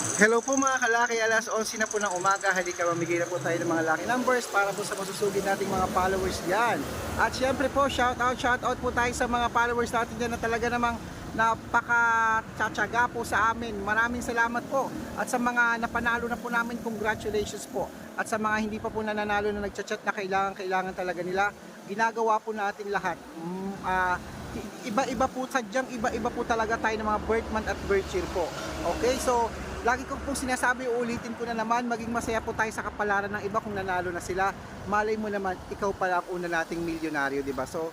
Hello po mga kalaki, alas 11 na po ng umaga, halika mamigay na po tayo ng mga lucky numbers para po sa masusugid nating mga followers dyan. At syempre po, shout out, shout out po tayo sa mga followers natin dyan na talaga namang napaka-tsatsaga po sa amin. Maraming salamat po. At sa mga napanalo na po namin, congratulations po. At sa mga hindi pa po nananalo na nagchat-chat na kailangan, kailangan talaga nila, ginagawa po natin lahat. Mm, ah, iba-iba po sadyang iba-iba po talaga tayo ng mga birth month at birth year po. Okay, so lagi ko pong sinasabi, uulitin ko na naman, maging masaya po tayo sa kapalaran ng iba kung nanalo na sila. Malay mo naman, ikaw pala ang una nating milyonaryo, di ba? So,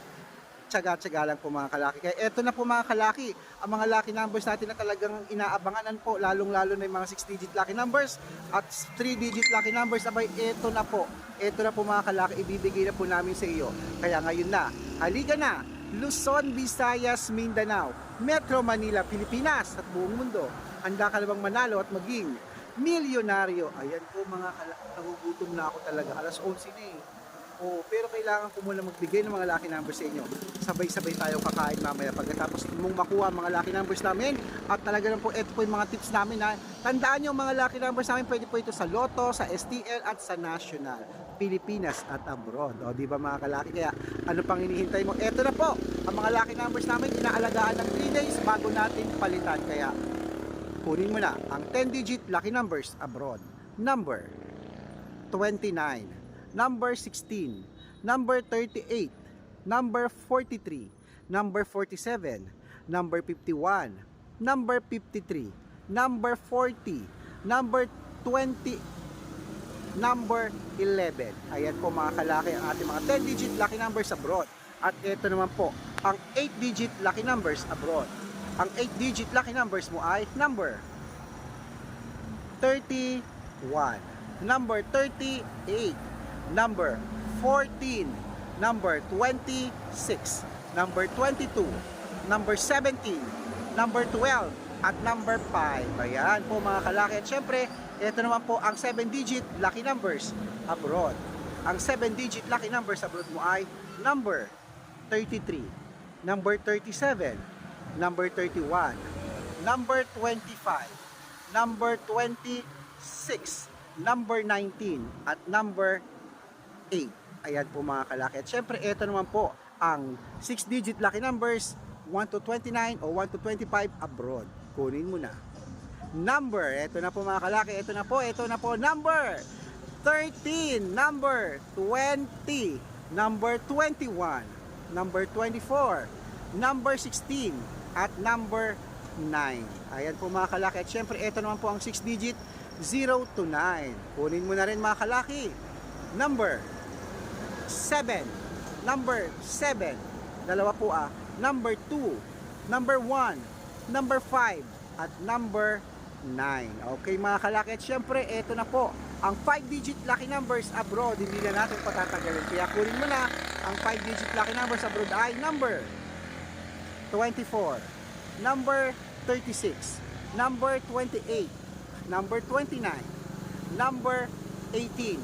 tsaga-tsaga lang po mga kalaki. Kaya eto na po mga kalaki, ang mga lucky numbers natin na talagang inaabanganan po, lalong-lalo na yung mga 6-digit lucky numbers at 3-digit lucky numbers, abay eto na po. Eto na po mga kalaki, ibibigay na po namin sa iyo. Kaya ngayon na, halika na, Luzon, Visayas, Mindanao, Metro Manila, Pilipinas at buong mundo. Handa ka na bang manalo at maging milyonaryo? Ayan po mga nagugutom na ako talaga. Alas 11 na eh. Oo, pero kailangan ko muna magbigay ng mga lucky numbers sa inyo. Sabay-sabay tayo kakain mamaya pagkatapos mong makuha mga lucky numbers namin at talaga lang po ito po yung mga tips namin na tandaan nyo mga lucky numbers namin pwede po ito sa Lotto, sa STL at sa National Pilipinas at abroad. O di ba mga kalaki kaya ano pang hinihintay mo? Ito na po ang mga lucky numbers namin inaalagaan ng 3 days bago natin palitan kaya kunin mo na ang 10 digit lucky numbers abroad. Number 29 number 16, number 38, number 43, number 47, number 51, number 53, number 40, number 20, number 11. Ayan po mga kalaki ang ating mga 10-digit lucky numbers abroad. At ito naman po, ang 8-digit lucky numbers abroad. Ang 8-digit lucky numbers mo ay number 31, number 38, number 14, number 26, number 22, number 17, number 12, at number 5. Ayan po mga kalaki. At syempre, ito naman po ang 7-digit lucky numbers abroad. Ang 7-digit lucky numbers abroad mo ay number 33, number 37, number 31, number 25, number 26, number 19, at number 8. Ayan po mga kalaki. At syempre, ito naman po ang 6-digit lucky numbers 1 to 29 o 1 to 25 abroad. Kunin mo na. Number, ito na po mga kalaki. Ito na po, ito na po. Number 13, number 20, number 21, number 24, number 16, at number 9. Ayan po mga kalaki. At syempre, ito naman po ang 6-digit 0 to 9. Kunin mo na rin mga kalaki. Number 7. Number 7. Dalawa po ah. Number 2. Number 1. Number 5. At number 9. Okay mga kalaki. At syempre, ito na po. Ang 5-digit lucky numbers abroad, hindi na natin patatagalin. Kaya kunin mo na ang 5-digit lucky numbers abroad ay number 24, number 36, number 28, number 29, number 18.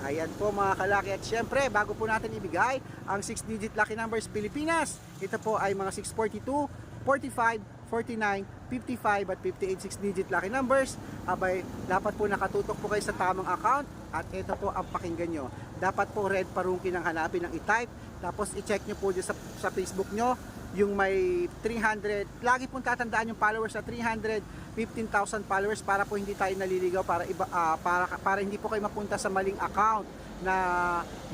Ayan po mga kalaki at syempre bago po natin ibigay ang 6-digit lucky numbers Pilipinas, ito po ay mga 642, 45, 49, 55 at 58 6-digit lucky numbers. Abay, dapat po nakatutok po kayo sa tamang account at ito po ang pakinggan nyo. Dapat po red parungkin ang hanapin ng i-type tapos i-check nyo po sa, sa Facebook nyo yung may 300, lagi pong tatandaan yung followers na 315,000 followers para po hindi tayo naliligaw para iba ah, para para hindi po kayo mapunta sa maling account na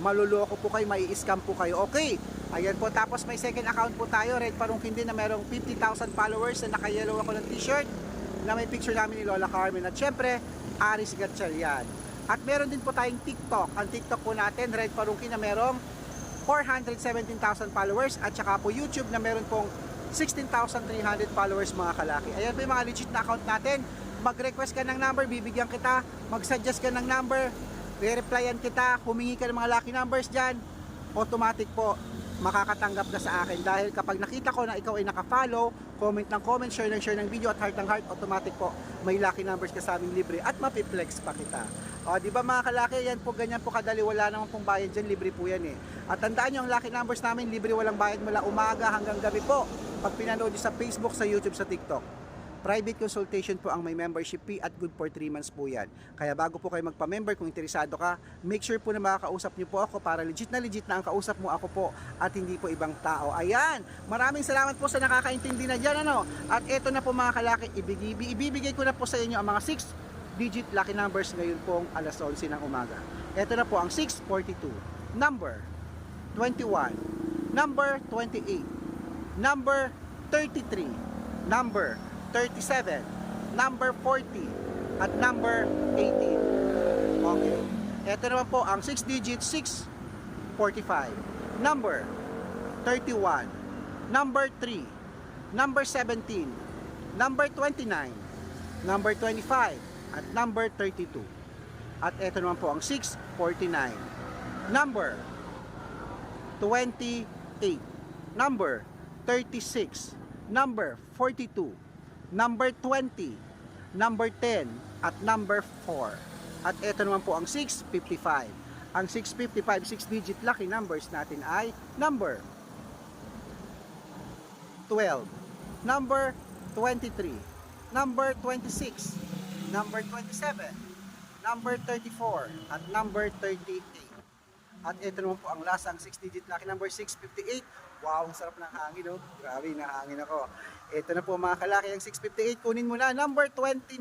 maluloko po kayo, mai-scam po kayo. Okay. Ayan po tapos may second account po tayo, Red Parungkin din na merong 50,000 followers na naka-yellow ako ng t-shirt na may picture namin ni Lola Carmen at syempre Aris Gatchalian. At meron din po tayong TikTok. Ang TikTok po natin, Red Parungkin na merong 417,000 followers at saka po YouTube na meron pong 16,300 followers mga kalaki. Ayan po yung mga legit na account natin. Mag-request ka ng number, bibigyan kita. Mag-suggest ka ng number, re-replyan kita. Humingi ka ng mga lucky numbers dyan. Automatic po, makakatanggap ka sa akin. Dahil kapag nakita ko na ikaw ay naka-follow, comment ng comment, share ng share ng video at heart ng heart, automatic po may lucky numbers ka sa aming libre at mapiplex pa kita. O, di ba mga kalaki, yan po ganyan po kadali, wala naman pong bayad dyan, libre po yan eh. At tandaan nyo, ang lucky numbers namin, libre walang bayad mula umaga hanggang gabi po. Pag pinanood nyo sa Facebook, sa YouTube, sa TikTok. Private consultation po ang may membership fee at good for 3 months po yan. Kaya bago po kayo magpa-member, kung interesado ka, make sure po na makakausap niyo po ako para legit na legit na ang kausap mo ako po at hindi po ibang tao. Ayan, maraming salamat po sa nakakaintindi na dyan. Ano? At eto na po mga kalaki, ibigay, ibibigay ko na po sa inyo ang mga 6 digit lucky numbers ngayon pong alas 11 ng umaga. Ito na po ang 642, number 21, number 28, number 33, number 37, number 40, at number 18. Okay. Ito naman po ang 6 digit 645, number 31, number 3, number 17, number 29, number 25, at number 32. At ito naman po ang 649. Number 28. Number 36. Number 42. Number 20. Number 10. At number 4. At ito naman po ang 655. Ang 655, 6-digit lucky numbers natin ay number 12. Number 23. Number 26. Number 27. Number 34. At number 38. At ito naman po ang last, ang 6-digit lucky number 658. Wow, ang sarap ng hangin, oh. Grabe, nahangin ako. Ito na po mga kalaki, ang 658. Kunin mo na, number 29.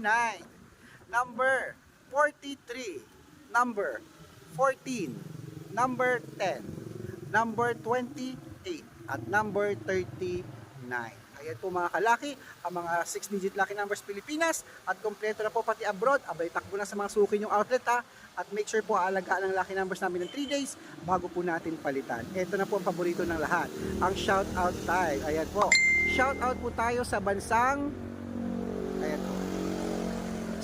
Number 43. Number 14. Number 10. Number 28. At number 39. Ayan po mga kalaki, ang mga 6-digit lucky numbers Pilipinas at kompleto na po pati abroad. Abay, takbo na sa mga suki yung outlet ha. At make sure po aalagaan ang lucky numbers namin ng 3 days bago po natin palitan. Ito na po ang paborito ng lahat, ang shout out time. Ayan po. Shout out po tayo sa bansang Ayan po.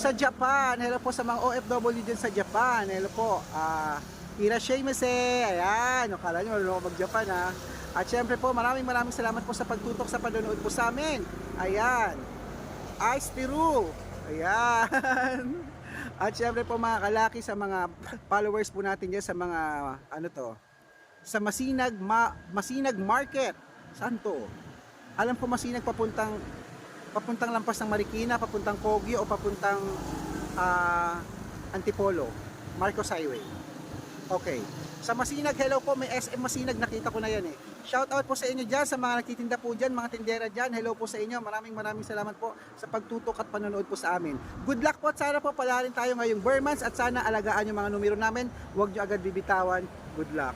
Sa Japan. Hello po sa mga OFW dyan sa Japan. Hello po. Ah, Irashaimase. Ayan. Akala nyo, marunong ako mag-Japan ha. At syempre po, maraming maraming salamat po sa pagtutok sa panonood po sa amin. Ayan. Ice Tiru. Ayan. At syempre po mga kalaki sa mga followers po natin dyan sa mga ano to. Sa Masinag Ma, Masinag Market. Saan to? Alam ko Masinag papuntang papuntang lampas ng Marikina, papuntang Kogyo o papuntang ah, Antipolo, Marcos Highway. Okay. Sa Masinag, hello po, may SM Masinag, nakita ko na yan eh. Shout out po sa inyo dyan, sa mga nagtitinda po dyan, mga tindera dyan, hello po sa inyo. Maraming maraming salamat po sa pagtutok at panonood po sa amin. Good luck po at sana po pala rin tayo ngayong Burmans at sana alagaan yung mga numero namin. Huwag nyo agad bibitawan. Good luck.